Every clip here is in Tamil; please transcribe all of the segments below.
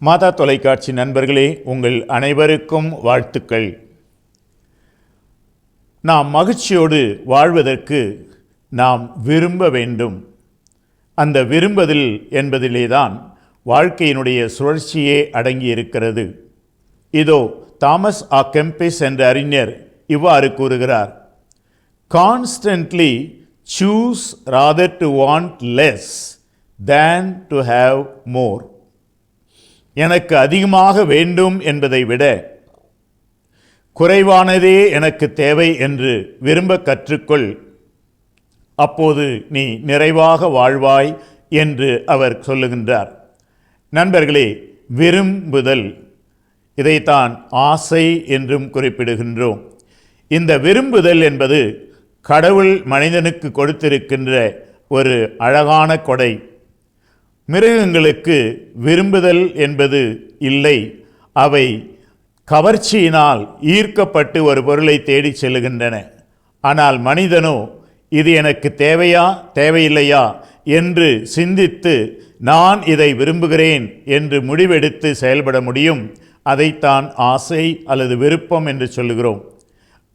மாதா தொலைக்காட்சி நண்பர்களே உங்கள் அனைவருக்கும் வாழ்த்துக்கள். நாம் மகிழ்ச்சியோடு வாழ்வதற்கு நாம் விரும்ப வேண்டும். அந்த விரும்புதல் என்பதிலேதான் வாழ்க்கையினுடைய சுழற்சியே அடங்கி இருக்கிறது இதோ தாமஸ் ஆ கெம்பிஸ் என்ற அறிஞர் இவ்வாறு கூறுகிறார் constantly choose rather to want less than to have more எனக்கு அதிகமாக வேண்டும் என்பதை விட குறைவானதே எனக்கு தேவை என்று விரும்ப கற்றுக்கொள். அப்போது நீ நிறைவாக வாழ்வாய் என்று அவர் சொல்லுகின்றார். நண்பர்களே விரும்புதல். இதைத்தான் ஆசை என்றும் குறிப்பிடுகின்றோம். இந்த விரும்புதல் என்பது கடவுள் மனிதனுக்கு கொடுத்திருக்கின்ற ஒரு அழகான கொடை. மிருகங்களுக்கு விரும்புதல் என்பது இல்லை. அவை கவர்ச்சியினால் ஈர்க்கப்பட்டு ஒரு பொருளை தேடிச் செல்லுகின்றன ஆனால் மனிதனோ இது எனக்கு தேவையா தேவையில்லையா என்று சிந்தித்து நான் இதை விரும்புகிறேன் என்று முடிவெடுத்து செயல்பட முடியும். அதைத்தான் ஆசை அல்லது விருப்பம் என்று சொல்லுகிறோம்.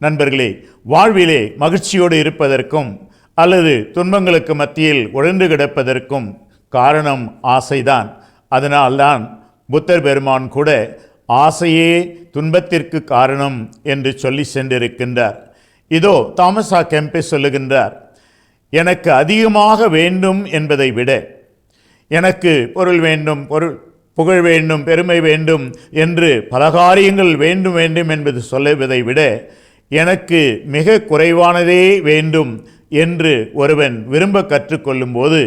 நண்பர்களே வாழ்விலே மகிழ்ச்சியோடு இருப்பதற்கும் அல்லது துன்பங்களுக்கு மத்தியில் உழன்று கிடப்பதற்கும் காரணம் ஆசைதான். அதனால்தான் புத்தர் பெருமான் கூட ஆசையே துன்பத்திற்கு காரணம் என்று சொல்லி சென்றிருக்கின்றார். இதோ தாமஸ் கெம்பே சொல்லுகின்றார் எனக்கு அதிகமாக வேண்டும் என்பதை விட எனக்கு பொருள் வேண்டும் பொருள் புகழ் வேண்டும் பெருமை வேண்டும் என்று பல காரியங்கள் வேண்டும் வேண்டும் என்பது சொல்லுவதை விட எனக்கு மிக குறைவானதே வேண்டும் என்று ஒருவன் விரும்ப கற்றுக்கொள்ளும்போது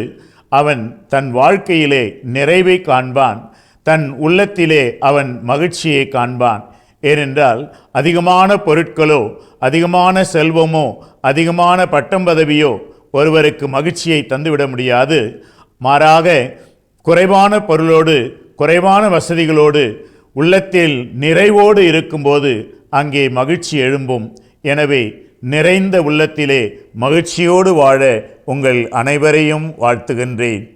அவன் தன் வாழ்க்கையிலே நிறைவை காண்பான் தன் உள்ளத்திலே அவன் மகிழ்ச்சியை காண்பான். ஏனென்றால் அதிகமான பொருட்களோ அதிகமான செல்வமோ அதிகமான பட்டம் பதவியோ ஒருவருக்கு மகிழ்ச்சியை தந்துவிட முடியாது. மாறாக குறைவான பொருளோடு குறைவான வசதிகளோடு உள்ளத்தில் நிறைவோடு இருக்கும்போது அங்கே மகிழ்ச்சி எழும்பும். எனவே நிறைந்த உள்ளத்திலே மகிழ்ச்சியோடு வாழ உங்கள் அனைவரையும் வாழ்த்துகின்றேன்.